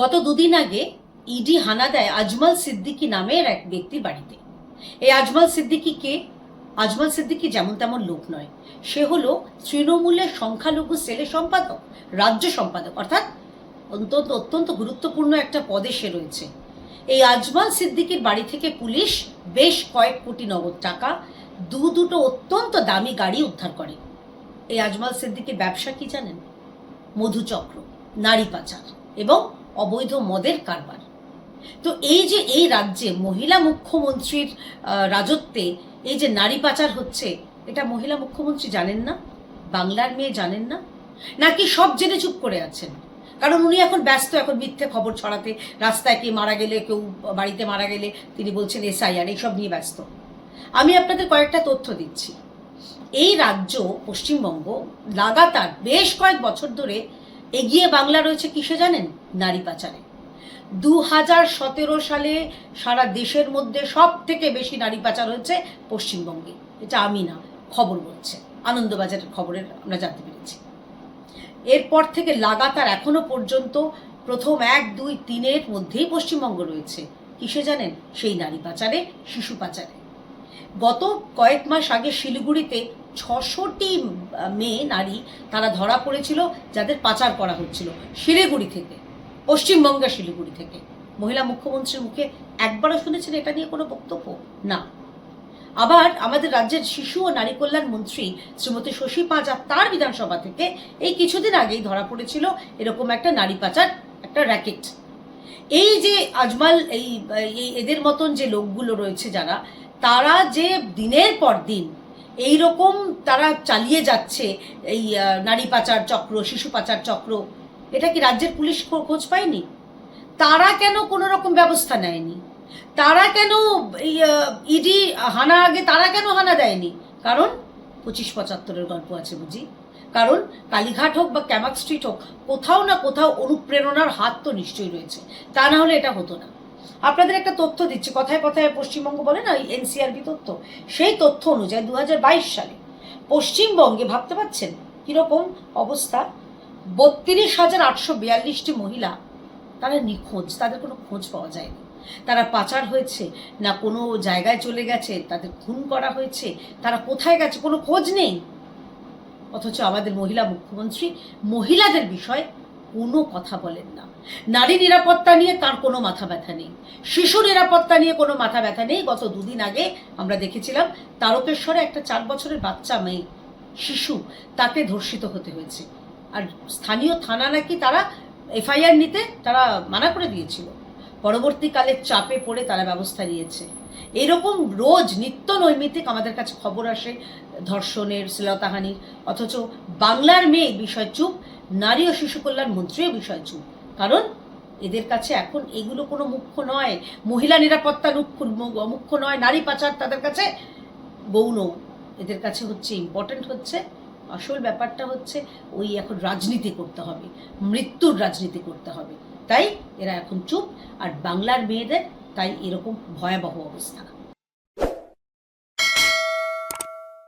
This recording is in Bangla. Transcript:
গত দুদিন আগে ইডি হানা দেয় আজমল সিদ্দিকী নামের এক ব্যক্তির বাড়িতে। এই আজমল সিদ্দিকী কে? আজমল সিদ্দিকী যেমন তেমন লোক নয়। সে হলো তৃণমূলের সংখ্যালঘু সেলে সম্পাদক, রাজ্য সম্পাদক, অর্থাৎ অত্যন্ত অত্যন্ত গুরুত্বপূর্ণ একটা পদে সে রয়েছে। এই আজমল সিদ্দিকীর বাড়ি থেকে পুলিশ বেশ কয়েক কোটি নগদ টাকা, দু দুটো অত্যন্ত দামি গাড়ি উদ্ধার করে। এই আজমল সিদ্দিকীর ব্যবসা কি জানেন? মধুচক্র, নারী পাচার এবং অবৈধ মদের কারবার। তো এই যে এই রাজ্যে মহিলা মুখ্যমন্ত্রীর রাজত্বে এই যে নারী পাচার হচ্ছে, এটা মহিলা মুখ্যমন্ত্রী জানেন না? বাংলার মেয়ে জানেন না? নাকি সব জেনে চুপ করে আছেন? কারণ উনি এখন ব্যস্ত, এখন মিথ্যে খবর ছড়াতে, রাস্তায় কে মারা গেলে, কেউ বাড়িতে মারা গেলে, তিনি বলছেন এসআইআর, এইসব নিয়ে ব্যস্ত। আমি আপনাদের কয়েকটা তথ্য দিচ্ছি। এই রাজ্য, পশ্চিমবঙ্গ, লাগাতার বেশ কয়েক বছর ধরে এগিয়ে বাংলা রয়েছে কিসে জানেন? নারী পাচারে। দু হাজার সতেরো সালে সারা দেশের মধ্যে সব থেকে বেশি নারী পাচার হয়েছে পশ্চিমবঙ্গে। এটা আমি না, খবর বলছে। আনন্দবাজারের খবরের আমরা জানতে পেরেছি। এরপর থেকে লাগাতার এখনও পর্যন্ত প্রথম এক, দুই, তিনের মধ্যেই পশ্চিমবঙ্গ রয়েছে। কিসে জানেন? সেই নারী পাচারে, শিশু পাচারে। গত কয়েক মাস আগে শিলিগুড়িতে ছশোটি মেয়ে, নারী তারা ধরা পড়েছিল, যাদের পাচার করা হচ্ছিল। শিলিগুড়ি থেকে, পশ্চিমবঙ্গের শিলিগুড়ি থেকে। মহিলা মুখ্যমন্ত্রীর মুখে একবারও শুনেছেন এটা নিয়ে কোনো বক্তব্য? না। আবার আমাদের রাজ্যের শিশু ও নারী কল্যাণ মন্ত্রী শ্রীমতী শশী পাঁজা তার বিধানসভা থেকে এই কিছুদিন আগেই ধরা পড়েছিল এরকম একটা নারী পাচার, একটা র্যাকেট। এই যে আজমাল, এই এই, এদের মতন যে লোকগুলো রয়েছে যারা, তারা যে দিনের পর দিন এই রকম তারা চালিয়ে যাচ্ছে এই নারী পাচার চক্র, শিশু পাচার চক্র। এটা কি রাজ্যের পুলিশ খোঁজ পায়নি? তারা কেন কোনো রকম ব্যবস্থা নেয়নি? তারা কেন ইডি হানা আগে তারা কেন হানা দেয়নি? কারণ পঁচিশ পঁচাত্তরের গল্প আছে বুঝি। কারণ কালীঘাট হোক বা ক্যামাক স্ট্রিট হোক, কোথাও না কোথাও অনুপ্রেরণার হাত তো নিশ্চয়ই রয়েছে। তা না হলে এটা হতো না। আপনাদের একটা তথ্য দিচ্ছি। কথায় কথায় পশ্চিমবঙ্গ বলে না, ওই এনসিআরবি তথ্য। সেই তথ্য অনুযায়ী দু বাইশ সালে পশ্চিমবঙ্গে ভাবতে পারছেন কীরকম অবস্থা? বত্রিশ হাজার আটশো বিয়াল্লিশটি মহিলা তারা নিখোঁজ, তাদের কোনো খোঁজ পাওয়া যায়নি। তারা পাচার হয়েছে না কোনো জায়গায় চলে গেছে, তাদের খুন করা হয়েছে, তারা কোথায় গেছে কোনো খোঁজ নেই। অথচ আমাদের মহিলা মুখ্যমন্ত্রী মহিলাদের বিষয়ে কোনো কথা বলেন না। নারী নিরাপত্তা নিয়ে তার কোনো মাথা ব্যথা নেই। শিশু নিরাপত্তা নিয়ে কোনো মাথা ব্যথা নেই। গত দুদিন আগে আমরা দেখেছিলাম তারকেশ্বরে একটা চার বছরের বাচ্চা মেয়ে, শিশু, তাকে ধর্ষিত হতে হয়েছে। আর স্থানীয় থানা নাকি তারা এফআইআর নিতে তারা মানা করে দিয়েছিল। পরবর্তীকালে চাপে পড়ে তারা ব্যবস্থা নিয়েছে। এরকম রোজ নিত্য নৈমিত্তিক আমাদের কাছে খবর আসে ধর্ষণের, শ্লীলতাহানির। অথচ বাংলার মেয়ে বিষয় চুপ। নারী ও শিশু কল্যাণ মন্ত্রীও বিষয় চুপ। কারণ এদের কাছে এখন এগুলো কোনো মুখ্য নয়। মহিলা নিরাপত্তা মুখ্য নয়, নারী পাচার তাদের কাছে গৌণ। এদের কাছে হচ্ছে ইম্পর্ট্যান্ট হচ্ছে। আসল ব্যাপারটা হচ্ছে ওই এখন রাজনীতি করতে হবে। মৃত্যুর রাজনীতি করতে হবে। তাই এরা এখন চুপ। আর বাংলার মেয়েদের তাই এরকম ভয়াবহ অবস্থা।